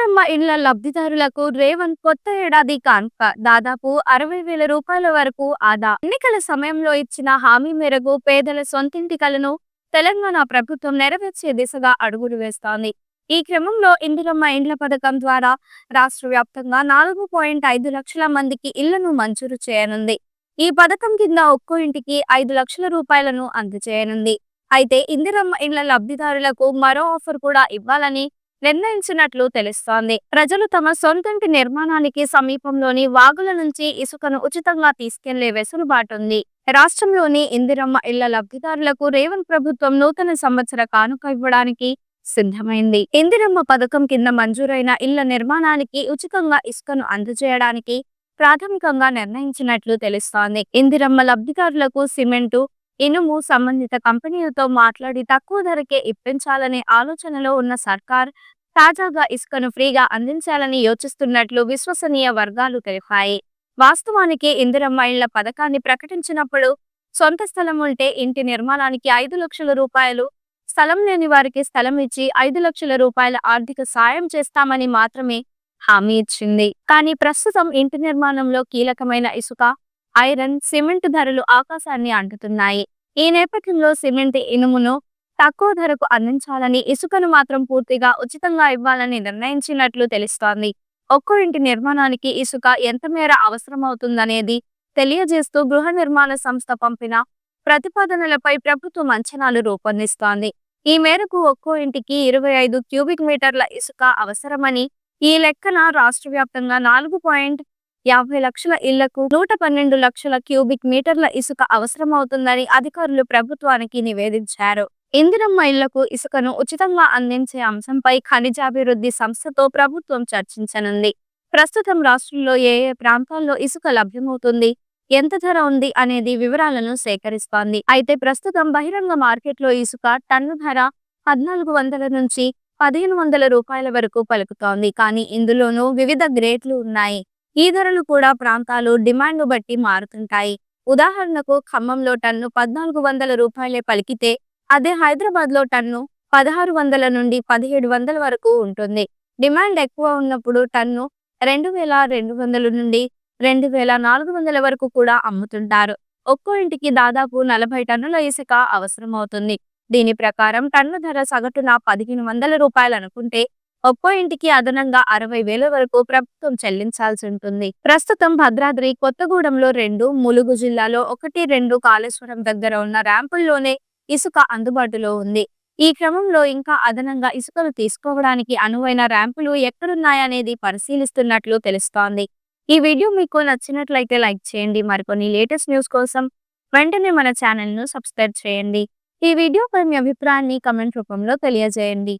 ఇందిరమ్మ ఇళ్ళ లబ్ధిదారులకు రేవంత్ కొత్త ఏడాది కానుక. దాదాపు అరవై వేల రూపాయల వరకు ఆదా. ఎన్నికల సమయంలో ఇచ్చిన హామీ మేరకు పేదల సొంతింటి కలను తెలంగాణ ప్రభుత్వం నెరవేర్చే దిశగా అడుగులు వేస్తోంది. ఈ క్రమంలో ఇందిరమ్మ ఇండ్ల పథకం ద్వారా రాష్ట్ర వ్యాప్తంగా నాలుగు పాయింట్ ఐదు లక్షల మందికి ఇళ్ళను మంజూరు చేయనుంది. ఈ పథకం కింద ఒక్కో ఇంటికి ఐదు లక్షల రూపాయలను అందజేయనుంది. అయితే ఇందిరమ్మ ఇండ్ల లబ్ధిదారులకు మరో ఆఫర్ కూడా ఇవ్వాలని నిర్ణయించినట్లు తెలుస్తోంది. ప్రజలు తమ సొంతంటి నిర్మాణానికి సమీపంలోని వాగుల నుంచి ఇసుకను ఉచితంగా తీసుకెళ్ళే వెసులుబాటు ఉంది. రాష్ట్రంలోని ఇందిరమ్మ ఇళ్ళ లబ్ధిదారులకు రేవంత్ ప్రభుత్వం నూతన సంవత్సర కానుక ఇవ్వడానికి సిద్ధమైంది. ఇందిరమ్మ పథకం కింద మంజూరైన ఇళ్ళ నిర్మాణానికి ఉచితంగా ఇసుకను అందజేయడానికి ప్రాథమికంగా నిర్ణయించినట్లు తెలుస్తోంది. ఇందిరమ్మ లబ్ధిదారులకు సిమెంటు ఇనుము సంబంధిత కంపెనీలతో మాట్లాడి తక్కువ ధరకే ఇప్పించాలనే ఆలోచనలో ఉన్న సర్కార్ తాజాగా ఇసుకను ఫ్రీగా అందించాలని యోచిస్తున్నట్లు విశ్వసనీయ వర్గాలు తెలిపాయి. వాస్తవానికి ఇందిరమ్మ ఇళ్ళ పథకాన్ని ప్రకటించినప్పుడు సొంత స్థలం ఉంటే ఇంటి నిర్మాణానికి ఐదు లక్షల రూపాయలు స్థలం లేని వారికి స్థలం ఇచ్చి ఐదు లక్షల రూపాయల ఆర్థిక సాయం చేస్తామని మాత్రమే హామీ ఇచ్చింది. కానీ ప్రస్తుతం ఇంటి నిర్మాణంలో కీలకమైన ఇసుక ఐరన్ సిమెంట్ ధరలు ఆకాశాన్ని అంటుతున్నాయి. ఈ నేపథ్యంలో సిమెంట్ ఇనుమును తక్కువ ధరకు అందించాలని ఇసుకను మాత్రం పూర్తిగా ఉచితంగా ఇవ్వాలని నిర్ణయించినట్లు తెలుస్తోంది. ఒక్కో ఇంటి నిర్మాణానికి ఇసుక ఎంత మేర అవసరమవుతుందనేది తెలియజేస్తూ గృహ నిర్మాణ సంస్థ పంపిన ప్రతిపాదనలపై ప్రభుత్వం అంచనాలు రూపొందిస్తోంది. ఈ మేరకు ఒక్కో ఇంటికి ఇరవై ఐదు క్యూబిక్ మీటర్ల ఇసుక అవసరమని ఈ లెక్కన రాష్ట్ర వ్యాప్తంగా నాలుగు పాయింట్ యాభై లక్షల ఇళ్ళకు నూట పన్నెండు లక్షల క్యూబిక్ మీటర్ల ఇసుక అవసరమవుతుందని అధికారులు ప్రభుత్వానికి నివేదించారు. ఇందిరమ్మ ఇళ్ళకు ఇసుకను ఉచితంగా అందించే అంశంపై ఖనిజాభివృద్ధి సంస్థతో ప్రభుత్వం చర్చించనుంది. ప్రస్తుతం రాష్ట్రంలో ఏ ఏ ప్రాంతాల్లో ఇసుక లభ్యమవుతుంది ఎంత ధర ఉంది అనేది వివరాలను సేకరిస్తోంది. అయితే ప్రస్తుతం బహిరంగ మార్కెట్లో ఇసుక టన్ను ధర పద్నాలుగు వందల నుంచి పదిహేను వందల రూపాయల వరకు పలుకుతోంది. కానీ ఇందులోనూ వివిధ గ్రేడ్లు ఉన్నాయి. ఈ ధరలు కూడా ప్రాంతాలు డిమాండ్ బట్టి మారుతుంటాయి. ఉదాహరణకు ఖమ్మంలో టన్ను పద్నాలుగు వందల రూపాయలే పలికితే అదే హైదరాబాద్లో టన్ను పదహారు వందల నుండి పదిహేడు వందల వరకు ఉంటుంది. డిమాండ్ ఎక్కువ ఉన్నప్పుడు టన్ను రెండు వేల రెండు వందల నుండి రెండు వేల నాలుగు వందల వరకు కూడా అమ్ముతుంటారు. ఒక్కో ఇంటికి దాదాపు నలభై టన్నుల ఇసుక అవసరమవుతుంది. దీని ప్రకారం టన్ను ధర సగటున పదిహేను వందల రూపాయలు అనుకుంటే ఒక్కో ఇంటికి అదనంగా అరవై వేల వరకు ప్రభుత్వం చెల్లించాల్సి ఉంటుంది ప్రస్తుతం భద్రాద్రి కొత్తగూడెంలో రెండు ములుగు జిల్లాలో ఒకటి రెండు కాళేశ్వరం దగ్గర ఉన్న ర్యాంపుల్లోనే ఇసుక అందుబాటులో ఉంది. ఈ క్రమంలో ఇంకా అదనంగా ఇసుకను తీసుకోవడానికి అనువైన ర్యాంపులు ఎక్కడున్నాయనేది పరిశీలిస్తున్నట్లు తెలుస్తోంది. ఈ వీడియో మీకు నచ్చినట్లయితే లైక్ చేయండి. మరికొన్ని లేటెస్ట్ న్యూస్ కోసం వెంటనే మన ఛానల్ను సబ్స్క్రైబ్ చేయండి. ఈ వీడియోపై మీ అభిప్రాయాన్ని కమెంట్ రూపంలో తెలియజేయండి.